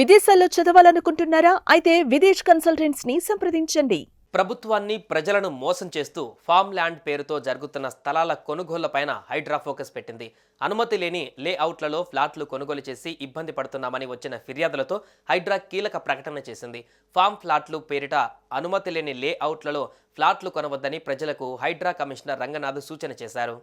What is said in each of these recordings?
విదేశాల్లో చదవాలనుకుంటున్నారా? అయితే విదేశ్ కన్సల్టెంట్స్ని సంప్రదించండి. ప్రభుత్వాన్ని ప్రజలను మోసం చేస్తూ ఫామ్ ల్యాండ్ పేరుతో జరుగుతున్న స్థలాల కొనుగోళ్ళపైన హైడ్రా ఫోకస్ పెట్టింది. అనుమతి లేని లేఅవుట్లలో ఫ్లాట్లు కొనుగోలు చేసి ఇబ్బంది పడుతున్నామని వచ్చిన ఫిర్యాదులతో హైడ్రా కీలక ప్రకటన చేసింది. ఫామ్ ఫ్లాట్లు పేరిట అనుమతి లేని లేఅవుట్లలో ఫ్లాట్లు కొనవద్దని ప్రజలకు హైడ్రా కమిషనర్ రంగనాథ్ సూచన చేశారు.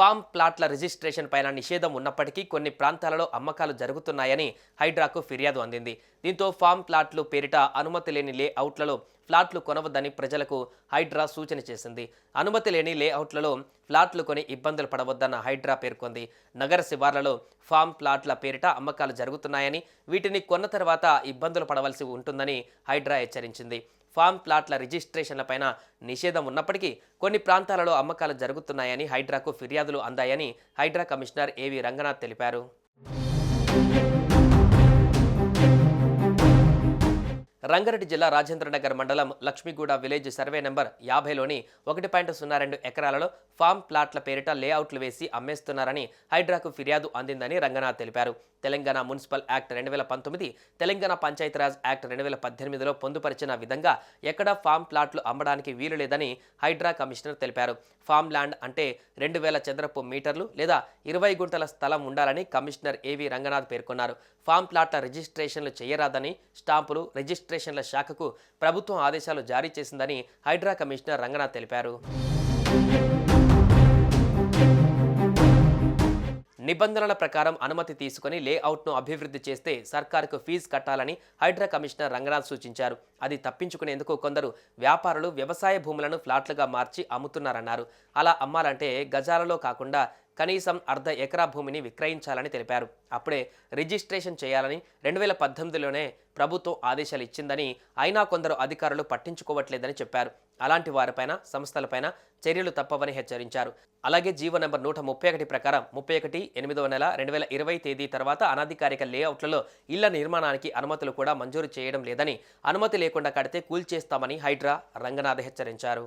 ఫామ్ ప్లాట్ల రిజిస్ట్రేషన్ పైన నిషేధం ఉన్నప్పటికీ కొన్ని ప్రాంతాలలో అమ్మకాలు జరుగుతున్నాయని హైడ్రాకు ఫిర్యాదు అందింది. దీంతో ఫామ్ ప్లాట్లు పేరిట అనుమతి లేని లేఅవుట్లలో ఫ్లాట్లు కొనవద్దని ప్రజలకు హైడ్రా సూచన చేసింది. అనుమతి లేని లేఅవుట్లలో ఫ్లాట్లు కొని ఇబ్బందులు పడవద్దన్న హైడ్రా పేర్కొంది. నగర శివార్లలో ఫామ్ ప్లాట్ల పేరిట అమ్మకాలు జరుగుతున్నాయని వీటిని కొన్న తర్వాత ఇబ్బందులు పడవలసి ఉంటుందని హైడ్రా హెచ్చరించింది. ఫామ్ ప్లాట్ల రిజిస్ట్రేషన్లపైన నిషేధం ఉన్నప్పటికీ కొన్ని ప్రాంతాలలో అమ్మకాలు జరుగుతున్నాయని హైడ్రాకు ఫిర్యాదులు అందాయని హైడ్రా కమిషనర్ ఏవి రంగనాథ్ తెలిపారు. రంగారెడ్డి జిల్లా రాజేంద్రనగర్ మండలం లక్ష్మీగూడ విలేజ్ సర్వే నెంబర్ యాభైలోని ఒకటి పాయింట్ సున్నా రెండు ఎకరాలలో ఫామ్ ప్లాట్ల పేరిట లేఅవుట్లు వేసి అమ్మేస్తున్నారని హైడ్రాకు ఫిర్యాదు అందిందని రంగనాథ్ తెలిపారు. తెలంగాణ మున్సిపల్ యాక్ట్ రెండు వేల పంతొమ్మిది తెలంగాణ పంచాయతీరాజ్ యాక్ట్ రెండు వేల పద్దెనిమిదిలో పొందుపరిచిన విధంగా ఎక్కడా ఫామ్ ప్లాట్లు అమ్మడానికి వీలు లేదని హైడ్రా కమిషనర్ తెలిపారు. ఫామ్ ల్యాండ్ అంటే రెండు వేల చదరపు మీటర్లు లేదా ఇరవై గుంటల స్థలం ఉండాలని కమిషనర్ ఏవి రంగనాథ్ పేర్కొన్నారు. ఫామ్ ప్లాట్ల రిజిస్ట్రేషన్లు చేయరాదని స్టాంపులు రిజిస్ట్రేషన్ల శాఖకు ప్రభుత్వం ఆదేశాలు జారీ చేసిందని హైడ్రా కమిషనర్ రంగనాథ్ తెలిపారు. నిబంధనల ప్రకారం అనుమతి తీసుకుని లేఅవుట్ను అభివృద్ధి చేస్తే సర్కారుకు ఫీజు కట్టాలని హైడ్రా కమిషనర్ రంగనాథ్ సూచించారు. అది తప్పించుకునేందుకు కొందరు వ్యాపారులు వ్యవసాయ భూములను ఫ్లాట్లుగా మార్చి అమ్ముతున్నారన్నారు. అలా అమ్మాలంటే గజాలలో కాకుండా కనీసం అర్ధ ఎకరా భూమిని విక్రయించాలని తెలిపారు. అప్పుడే రిజిస్ట్రేషన్ చేయాలని రెండు వేల పద్దెనిమిదిలోనే ప్రభుత్వం ఆదేశాలు ఇచ్చిందని అయినా కొందరు అధికారులు పట్టించుకోవట్లేదని చెప్పారు. అలాంటి వారిపైన సంస్థలపైన చర్యలు తప్పవని హెచ్చరించారు. అలాగే జీవో నెంబర్ నూట ముప్పై ఒకటి ప్రకారం ముప్పై ఒకటి ఎనిమిదవ నెల రెండు వేల ఇరవై తేదీ తర్వాత అనధికారిక లేఅవుట్లలో ఇళ్ళ నిర్మాణానికి అనుమతులు కూడా మంజూరు చేయడం లేదని అనుమతి లేకుండా కడితే కూల్చేస్తామని హైడ్రా రంగనాథ్ హెచ్చరించారు.